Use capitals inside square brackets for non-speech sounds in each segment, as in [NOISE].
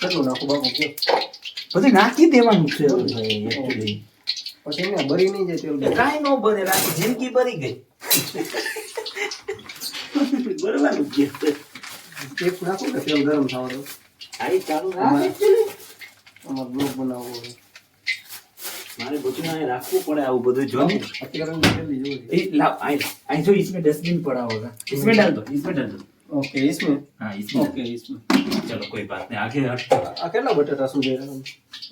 કેટલું નાખું બાપુ કયો બધું નાખી દેવાનું છે ભાઈ, actually. પછી એને બરી નહીં જાય તેલ બાપુ. કાંઈ ન બને રાખી જિંદગી બરી ગઈ બરવાનું જ છે. એક નાખું કે તેલ ગરમ થવા દો આ ઈ ચાલુ રાખ actually. અમારે બ્લોગ બનાવવો હોય મારે બધું અહીં રાખવું પડે આવું બધું જો ને અત્યારે હું જલ્દી જોઉં છું. ए, लाओ आई आई जो इसमें डस्टबिन पड़ा होगा इसमें डाल दो इसमें डाल दो ઓકે इसमें हाँ इसमें ઓકે इसमें चलो कोई बात नहीं आगे हट આ કેટલા બટેટા શું જઈ રહ્યા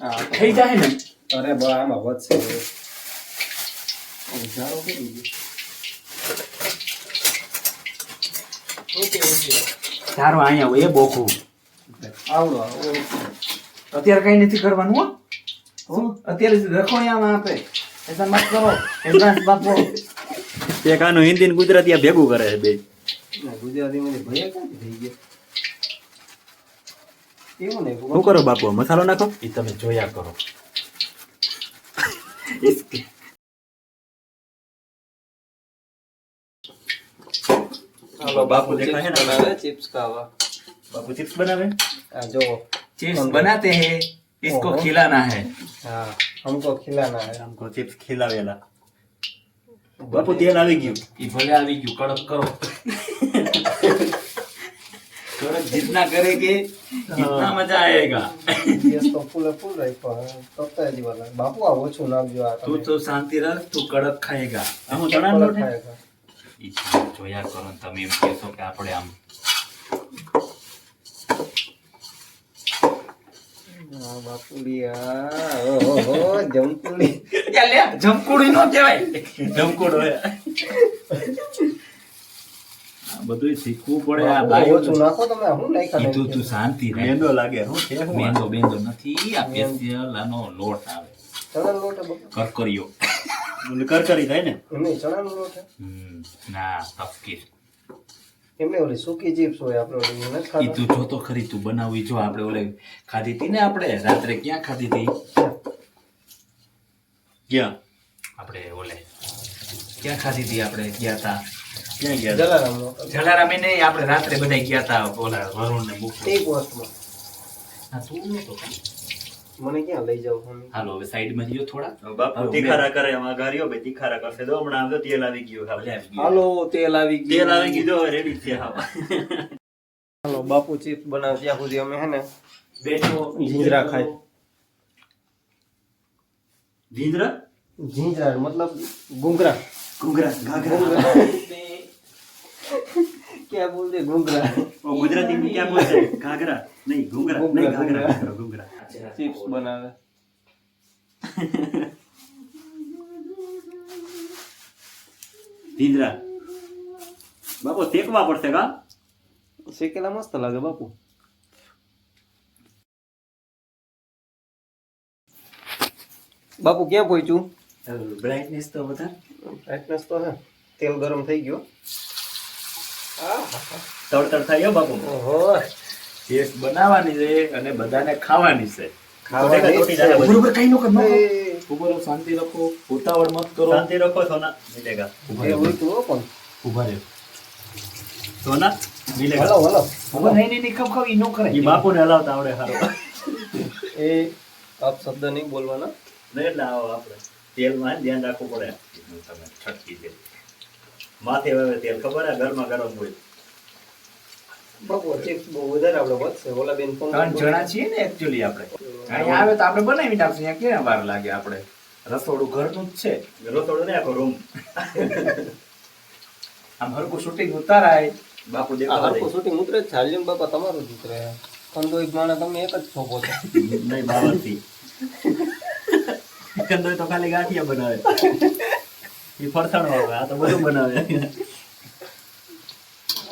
હા થઈ જાય ને અરે બા આમાં વધશે હવે. હવે જારો કરી દો. ઓકે ઓકે તારો અહીંયા આવો, એ બોખું આવડો આવડો અત્યારે કઈ નથી કરવાનું હો શું? અત્યારે રખોયામાં આપે એસા મત કરો એડવાન્સ બાપો [LAUGHS] એક આનું હિન્દી ને ગુજરાતી આ ભેગું કરે છે બે ના, ગુજરાતીમાં ભૈયા ક્યાંથી થઈ ગયા એવું નહીં શું કરો બાપુ મસાલો નાખો એ તમે જોયા કરો હાલો બાપુ દેખાય છે ને? બનાવે ચિપ્સ ખાવા બાપુ ચિપ્સ બનાવે આ જોવો चिप्स बनाते हैं इसको ओहो। खिलाना है હા हमको खिलाना है આમ કો ચિપ્સ ખીલાવેલા બાપુ તેલ આવી ગયું ये भले આવી ગયું કડક કરો सूरज जितना करेंगे इतना मजा आएगा। बापू आवो छु नाम जो तू तो શાંતિ રાખ તું કડક ખાઈગા હું જણા નો ખાઈગા ઈચ્છા જોયા કરો તમે એમ કહેશો કે આપણે આમ બાપુડિયા જમકુડી લે જમકુડી નો કહેવાય હોય બધું શીખવું પડે આ બાયો ઓછું નાખો તમે હું કીધું તું નાખ્યા. શાંતિ રહે મેંદો લાગે હું છે હું મેંદો બેંદો નથી આ સ્પેશિયલ આનો લોટ આવે. ચણા લોટ ઓલું કરકરી થાય ને? નહીં, ચણાનો લોટ ના તફકીર એમને ઓલે સૂકી ચિપ્સ હોય આપણે ઓલી નથી ખાતા? તું જોતો ખરી તું બનાવી જો આપણે ઓલે ખાધી હતી ને આપણે? રાત્રે ક્યાં ખાધી હતી ક્યાં? આપણે ઓલે ક્યાં ખાધી હતી આપણે? ગયા હતા જલારામ. નહીં આપણે રાત્રે બધા ગયા હતા ઓલા વરુણ ને મુક્ત એક. હા તું નતો મને ક્યાં લઈ જાવ હાલો હવે સાઈડમાં જઈએ થોડા બાપુ તીખારા કરે એમાં ગાર્યો ભાઈ તીખારા કરશે. તો હમણાં આવ્યો તેલ આવી ગયું. હાલો તેલ આવી ગયો. તેલ આવી ગયો રેડી છે હા હાલો બાપુ ચિપ્સ બનાવ ત્યાં સુધી અમે હે ને બેઠો જીંજરા ખાય. જીંજરા? જીંજરા મતલબ ગુંગરા ઘૂંઘરા ઘાઘરા. [LAUGHS] ક્યાં બોલતે ઘૂંઘરા. ગુજરાતી માં ક્યાં બોલતે ઘાઘરા. નહીં ઘૂંઘરા. નહીં ઘાઘરા ઘૂંઘરા ચિપ્સ બનાવે. ભીંજરા બાપુ શેકવા પડશે કા શેકેલા મસ્ત લાગે બાપુ. બાપુ ક્યાં પહોંચ્યું બ્રાઇટનેસ તો વધારે. બ્રાઇટનેસ તો હે. તેલ ગરમ થઈ ગયો. તડતડ હો બાપુ. ઓહો. બનાવવાની છે અને બધાને ખાવાની છે. જાય. બરોબર કઈ નો કર ઊભો શાંતિ રાખો ઉતાવળ મત કરો. શાંતિ રાખો સોના. મિલેગા ઊભા રહ્યો સોના મિલેગા હલો હલો. ઊભા નહીં નહીં નહીં ખપ ખપ ઈ નો કરે. એ બાપુને હલાવતા આવડે હારો. એ આપ શબ્દ નહીં બોલવાના? નહીં એટલે આવો આપણે. તેલમાં ધ્યાન રાખવું પડે. તમે છટકી દે. માથે હવે તેલ ખબર હે ઘરમાં ગરમ હોય. બાપુ ચિપ્સ બહુ વધારે આપણે વધશે. ઓલા બેન ત્રણ જણા છીએ ને એકચ્યુઅલી આપણે. અહીંયા આવે તો આપણે બનાવી નાખશું. અહીંયા ક્યાં વાર લાગે આપણે? રસોડું ઘરનું જ છે. રસોડું ને આખો રૂમ આમ હરકું શૂટિંગ ઉતારાય બાપુ દેખાવા હરખું શૂટિંગ ઉતરે જ છે. બાપા તમારું જ ઉતરે. કંદોઈ માણે તમે એક જ છોપો છો. નહીં બાવરથી તો ખાલી ગાંઠિયા બનાવે. એ ફરસાણો આવે આ તો બધું બનાવે.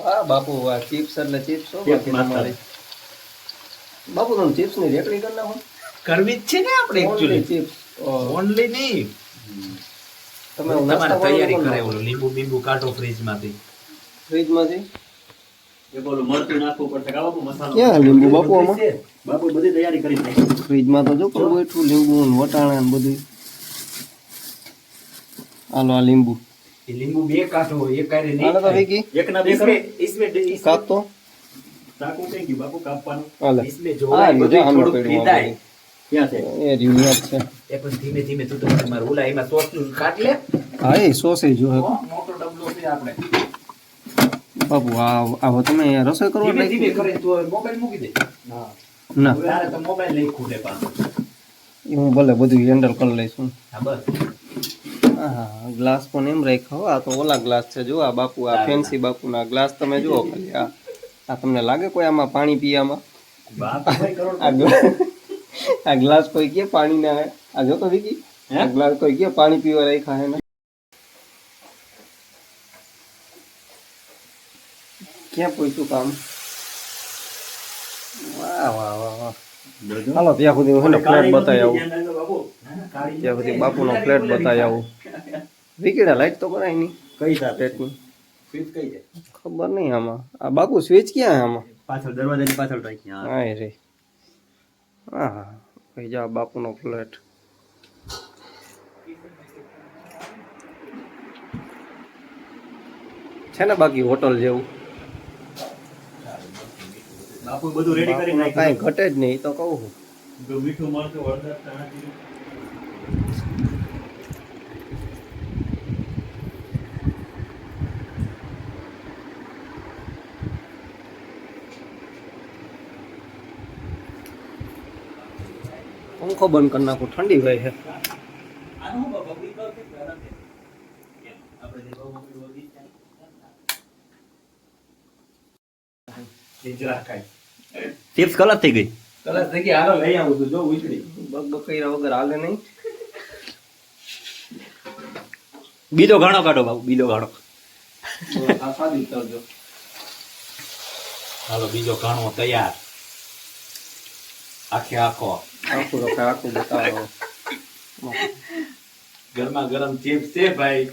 હા બાપુ આ ચિપ્સ એટલે ચિપ્સ હો બાકી તમારી બાપુ તમે ચિપ્સની રેકડી કરી નાખો. કરવી જ છે ને આપણે એકચ્યુઅલી ચિપ્સ ઓનલી નહીં તમે તમારે તૈયારી કરે ઓલું લીંબુ બીંબુ કાઢો ફ્રીજમાંથી ફ્રીજમાંથી બોલું મરચું નાખવું બાપુ લીંબુ બાપુ બાપુ બધી તૈયારી કરી ફ્રીજમાં તો જો બેઠું લીંબુ વટાણા બધું. હાલો આ લીંબુ એ લીંબુ બે કાઢો એક કાઢે નહીં આને તો થાય. વિકી એક ના બે કરો इसमें इसमें કાપ તો ચાકુ કઈ ગયું બાપુ કાપવાનું હાલે. ડિસ્પ્લે હા, જોવાય લીધો બધું આમાં થોડુંક પડ્યું લીધાય. ક્યાં છે એ રહ્યું ન્યા જ છે એ પણ ધીમે ધીમે તું તો મારું ઓલા એમાં સોસનું કાઢ લે હા એ સોસે જો હો, મોટો ડબલો છે આપણે બાપુ આ આવો તમે અહીંયા રસોઈ કરવા ધીમે ધીમે લાગી કરીને તું મોબાઈલ મૂકી દે ના તારે તો મોબાઈલ નહીં ખૂટે પાછો એ હું ભલે બધું હેન્ડલ કરી લઈશું હા બસ હા ગ્લાસ પણ એમ રાખ્યો આ તો ઓલા ગ્લાસ છે. જો આ બાપુ આ ફેન્સી બાપુના ગ્લાસ તમે જુઓ ખાલી. આ આ તમને લાગે કોઈ આમાં પાણી પીવામાં? આ ગ્લાસ કોઈ કે પાણી ના આ જો તો વિકી આ ગ્લાસ કોઈ કે પાણી પીવા રાખ્યા હે ને? ક્યાં પૂછ્યું કામ? વાહ વાહ વાહ વાહ. હાલો ત્યાં સુધી હું ફ્લેટ બતાવી આવું. ત્યાં સુધી બાપુનો ફ્લેટ બતાવી આવું. વિકેડા લાઈટ તો કરાય નહીં. કઈ સ્વીચ કઈ છે? ખબર નહીં આમાં. આ બાકુ સ્વિચ ક્યાં આમાં? પાછળ દરવાજાની પાછળ રાખી હા. રે. હા હા. ભાઈ જા બાપુનો ફ્લેટ. છે ને બાકી હોટલ જેવું? બાપુ બધું રેડી કરી નાખ્યું. કાંઈ ઘટે જ નહીં તો કહું છું. મીઠું મળશે હળદર પંખો બંધ કરી નાખું ઠંડી હોય છે આનું શું બાપુ? ઈ કહું કે ગરમ છે. કેમ? આપણે જે બહુ મોટી રોટી છે. હિજરા ખાય ચિપ્સ કલર થઈ ગઈ કલર થઈ ગઈ હાલો લઈ આવું છું જો ઉછળી બગ બકૈરા વગર હાલે નહીં બીજો ઘાણો કાઢો બાપુ બીજો ઘાણો આ સાદી કરજો હાલો બીજો ઘણો તૈયાર આખે આખો આખું રખાય આખું બતાવો ગરમા ગરમ ચિપ્સ છે ભાઈ.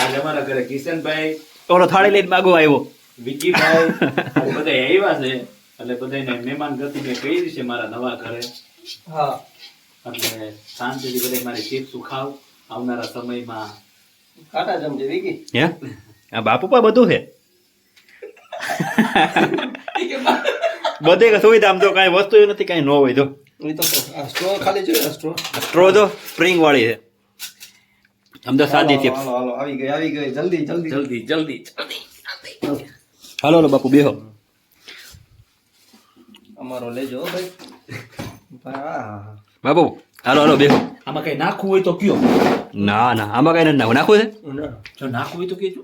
આજે અમારા ઘરે કિશનભાઈ ઓલો થાળી લઈને માગો આવ્યો. વિકીભાઈ બધા આવ્યા છે. એટલે બધાને મહેમાન ગતિ મેં કહી છે મારા નવા ઘરે. હા. એટલે શાંતિથી બધા મારી ચિપ્સ ખાવ આવનારા સમયમાં કાટા જમજે વિકી. હે? આ બાપુ પા બધું છે? [LAUGHS] બધે સુવિધા આમ તો કાંઈ વસ્તુ નથી કાંઈ ન હોય તો. એ તો સ્ટ્રો ખાલી જોઈએ સ્ટ્રો સ્ટ્રો તો સ્પ્રિંગ વાળી છે. આમ તો સાદી છે હાલો હાલો આવી ગઈ આવી ગઈ. જલ્દી જલ્દી. જલ્દી જલ્દી. હાલો હાલો બાપુ બેહો. અમારો લેજો ભાઈ. ભાઈ, હા, હા, હા. બાપુ હાલો હાલો બેહો. આમાં કઈ નાખવું હોય તો કયો? ના ના આમાં કઈ નથી નાખવું. નાખવું છે? જો નાખવું હોય તો કેજો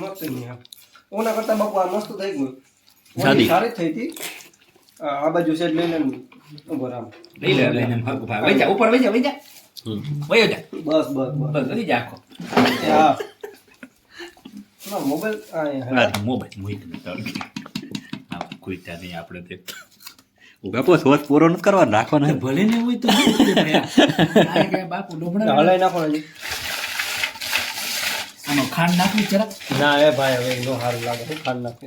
મસ્ત નહીં. ઓના કરતા બાપુ આ મસ્ત થઈ ગયું. સારી જ થઈ હતી. આ બાજુ સેટ લે ઊભો રામ. લઈ લે લઈને હરકું ભાઈ. વઈ જા ઉપર વઈ જા વઈ જા. વયો જા. બસ બસ બસ. વઈ જા આખો. હા. ના, મોબાઈલ આ હા. મોબાઈલ મોઈ કોઈ ત્યાં નહીં આપણે તે બાપુ સોસ પૂરો નથી કરવાનો રાખવાનો ભલે ને હોય તો બાપુ હલાઈ નાખો હજી. આનો ખાંડ નાખવી જરાક. ના એ ભાઈ હવે એનો સારું લાગે. છે ખાંડ નાખે?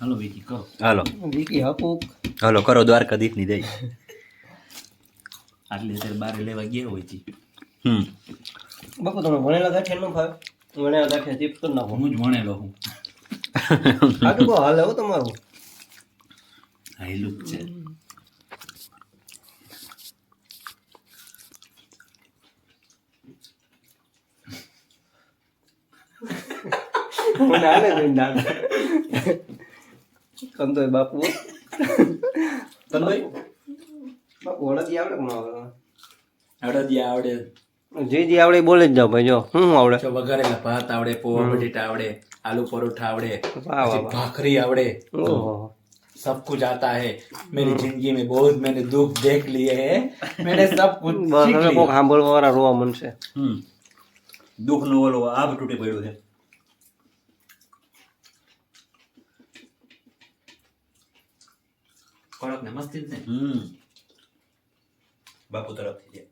હાલો વિકી કરો. હાલો. વિકી હપુક હાલો કરો દ્વારકા ની જઈ આટલી અત્યારે બારે લેવા ગયા હોય છે. હમ. બાપુ તમે ભણેલા ગાંઠિયા નો ભાઈ ભણેલા ગાંઠિયા ચિપ્સ કરી નાખો. હું જ ભણેલો હું. આટલું બહુ હાલે હો તમારું. હાઈ લુક છે. મને હાલે છે દાદ કંદોય બાપુ તનભાઈ બાપુ હળદી આવડે કે ન આવડે અડદિયા આવડે જે જે આવડે એ બોલે જ જાઓ ભાઈ જો શું આવડે જો વઘારેલા ભાત આવડે પોવા બટેટા આવડે आलू परोठा आवड़े वाह, वाह, પછી वाह। भाखरी आवड़े ओहो सब कुछ आता है मेरी जिंदगी में बहुत मैंने दुख देख लिए हैं मैंने सब कुछ બસ सीख હવે लिया। કોક સાંભળવા વાળા રોવા મનશે હમ દુઃખ નો ઓલો આભ તૂટી પડ્યું છે કડક ને મસ્તી જ ને. હમ. બાપુ તરફથી છે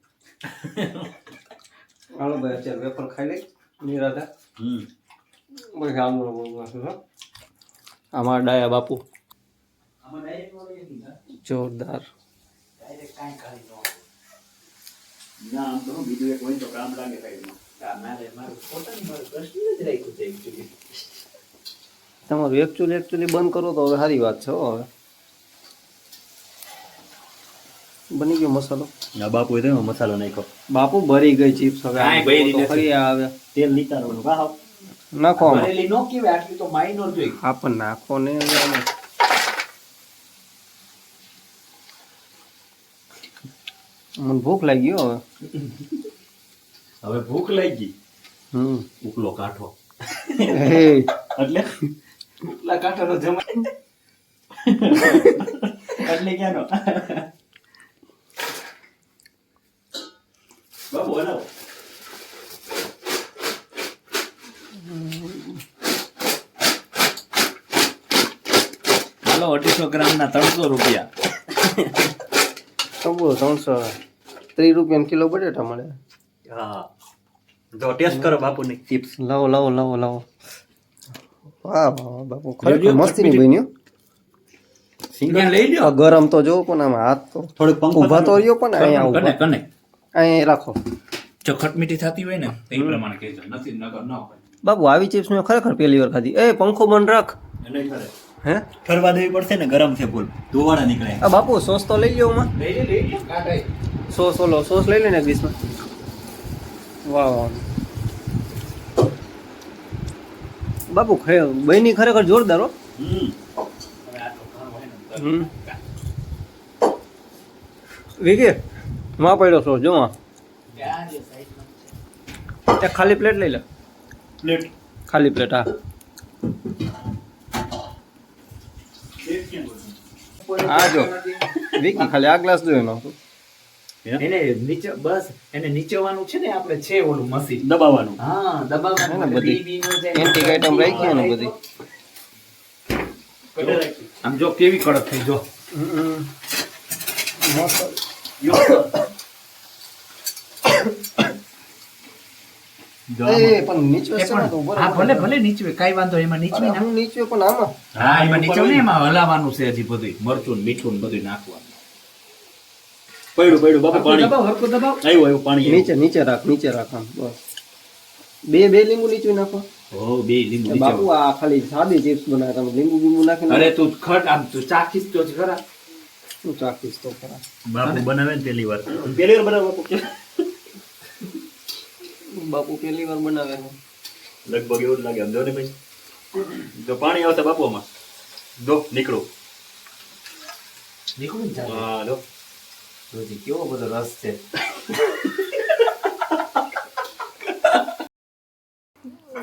હાલો ભાઈ અત્યારે વેફર ખાઈ લઈ. નિરાધા હમ. આમનો નાખું છો અમારા ડાયા બાપુ? જોરદાર. Direct કાંઈ કાઢી ન હોય. ના, આમ તો બીજું એક હોય તો કામ લાગે જ. તમારું એકચ્યુઅલી એકચ્યુઅલી બંધ કરો તો હવે સારી વાત છે હો હવે. બની ગયો મસાલો. ના બાપુ તો મસાલો નાખ્યો. બાપુ ભરી ગઈ ચિપ્સ. હવે ફરી આવે. તેલ નીતારવાનું. કા? નાખો ભરેલી નો કેવે આટલી તો minor જોઈ. હા પણ નાખો ને મને ભૂખ લાગી ગયો હવે. હવે ભૂખ લાગી? હમ. ઉકલો કાંઠો. એટલે એટલે? કાઠો કાંઠાનો જમાય [LAUGHS] એટલે ક્યાંનો? હલાવો હાલો અઢીસો ગ્રામ ના ત્રણસો રૂપિયા. ત્રણસો. ત્રીસ રૂપિયા કિલો બટેટા મળે. હા. જો ટેસ્ટ કરો બાપુની ચિપ્સ. લાવો લાવો લાવો લાવો. વાહ બાપુ ખરેખર મસ્તીની બન્યું. સિંગા લઈ આ ગરમ તો જોવો પણ આમાં હાથ તો. થોડુંક પંખો ઊભા તો રહ્યો પણ અહીંયા કને કને અહીંયા રાખો. જો ખટમીઠી થતી હોય ને તો એ પ્રમાણે કહેજો. નથી નગર ન હોય. બાપુ આવી ચિપ્સ મેં ખરેખર પહેલી વાર ખાધી. એ પંખો બંધ રાખ. નહીં કરે. હે? ઠરવા દેવી પડશે ને ગરમ છે ફૂલ ધુવાડા નીકળે. આ બાપુ સોસ તો લઈ લ્યો માં લઈ લે લઈ લે. કાઢાય સોસ ઓલો સોસ લઈ લે ને એક ડીશમાં. વાહ વાહ. બાપુ ખે બહેની ખરેખર જોરદાર હો. હમ. હવે આ તો ઘણું હોય ને હમ. વિકી માં પડ્યો છો જો એક ખાલી પ્લેટ લઈ લે. પ્લેટ ખાલી પ્લેટ હા. આ જો. વિકી ખાલી આ ગ્લાસ જોયો નહોતો એને નીચે બસ એને નીચેવાનું છે ને આપણે છે ઓલું મશીન દબાવવાનું. હા દબાવવાનું. બધી આઈટમ રાખી ને બધી. આમ જો કેવી કડક થઈ જો એ પણ નીચે છે ને તો હા ભલે ભલે નીચવે કાઈ વાંધો એમાં નીચવી અરે, નાખ. પણ આમાં. હા એમાં નીચવ. ને એમાં હલાવવાનું છે હજી બધું મરચું મીઠું બધું નાખવાનું. પડ્યું પડ્યું બાપા પાણી. દબાવ હરખું દબાવ. આવ્યું આવ્યું પાણી નીચે નીચે રાખ નીચે રાખ આમ બસ. બે બે લીંબુ નીચે નાખો. ઓ બે લીંબુ એ બાપુ આ ખાલી સાદી ચિપ્સ બનાવે તમે લીંબુ બીંબુ નાખીને અરે તું ખટ આમ તું ચાખીશ તો ખરા. શું ચાખીશ તો ખરા. બાપુ બનાવે ને પેલી વાર. પેલી વાર બનાવે બાપુ. બાપુ પહેલી વાર બનાવે છે. લગભગ એવું જ લાગે. આમ જો ને ભાઈ. જો પાણી આવશે બાપુ આમાં. જો નીકળો. નીકળું હા જો. રોજી કેવો બધો રસ છે.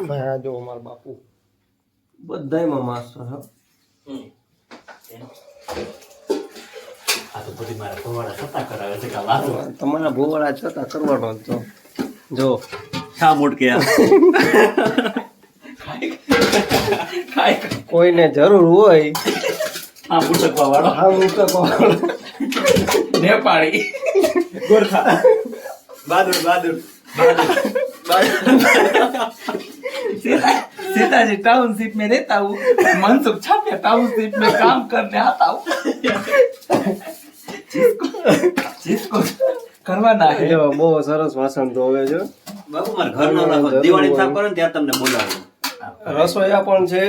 ભાઈ જો અમાર બાપુ. બધાયમાં માસ્ટર હા. આ તો બધી મારા ભવાડા સત્તા કરાવે છે કે તમારા ભોવાળા છતાં કરવાનો જો શા મોટકે આ ખાય કોઈને જરૂર હોય આ મુટકવા વાળો આ મુકકો નેપાળી ગોરખા બહાદુર બહાદુર सीता सीताजी टाउनशिप में रहता हूँ मनसुख छापिया टाउनशिप में काम करने आता हूँ जिसको जिसको કરવા નાખે જો બહુ સરસ વાસણ ધોવે છે. બાપુ માર ઘર નો રાખો દિવાળી સાફ કરો ને ત્યાં તમને બોલાવો. રસોઈયા પણ છે.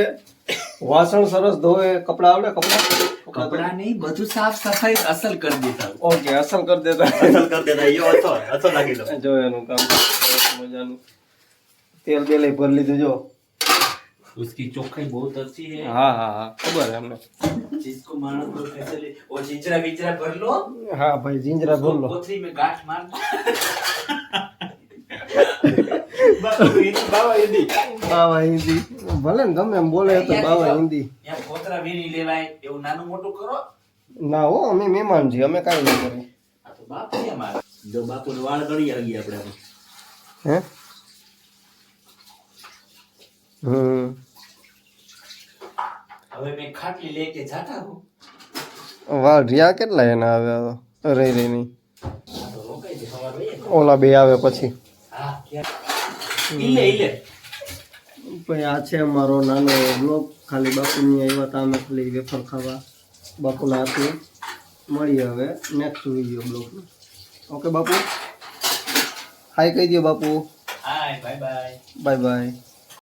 વાસણ સરસ ધોવે. કપડા આવડે? કપડા? કપડા નહીં બધું સાફ સફાઈ અસલ કરી દેતા. ઓકે અસલ કરી દેતા. અસલ કરી દેતા. યો હતો. અસલ લાગી દો જો એનું કામ. મજાનું. તેલ બે લઈ ભરી લીધું જો. उसकी चोखाई बहुत अच्छी है હા હા હા ખબર છે અમને जिसको मानो तो कैसे ले वो जिंजरा विंजरा भर लो હા ભાઈ જીંજરા ભર લો कोथरी में गांठ मार दो બાપુ હિન્દી બાવા હિન્દી બાવા હિન્દી ભલે ને ગમે એમ બોલે તો બાવા હિન્દી यहाँ कोतरा વીણી લેવાય એવું નાનું મોટું કરો ના હો અમે મહેમાન છીએ અમે કાંઈ નહીં કરીએ આ તો બાપ છે અમારા જો બાપુને વાળ ગળી આવી આપણે આમાં. હે હમ હવે મેં ખાટલી લેકે જાતા હું. વાહ રિયા કેટલા એના આવે હવે? રહી રહી વયે. ઓલા બે આવે પછી. ભાઈ આ છે અમારો નાનો બ્લોગ ખાલી બાપુની આવ્યા હતા અમે ખાલી વેફર ખાવા બાપુના હાથે. મળીએ હવે નેક્સ્ટ વીડિયો બ્લોગમાં ઓકે બાપુ? હાય કહી દો બાપુ. Hi bye bye bye bye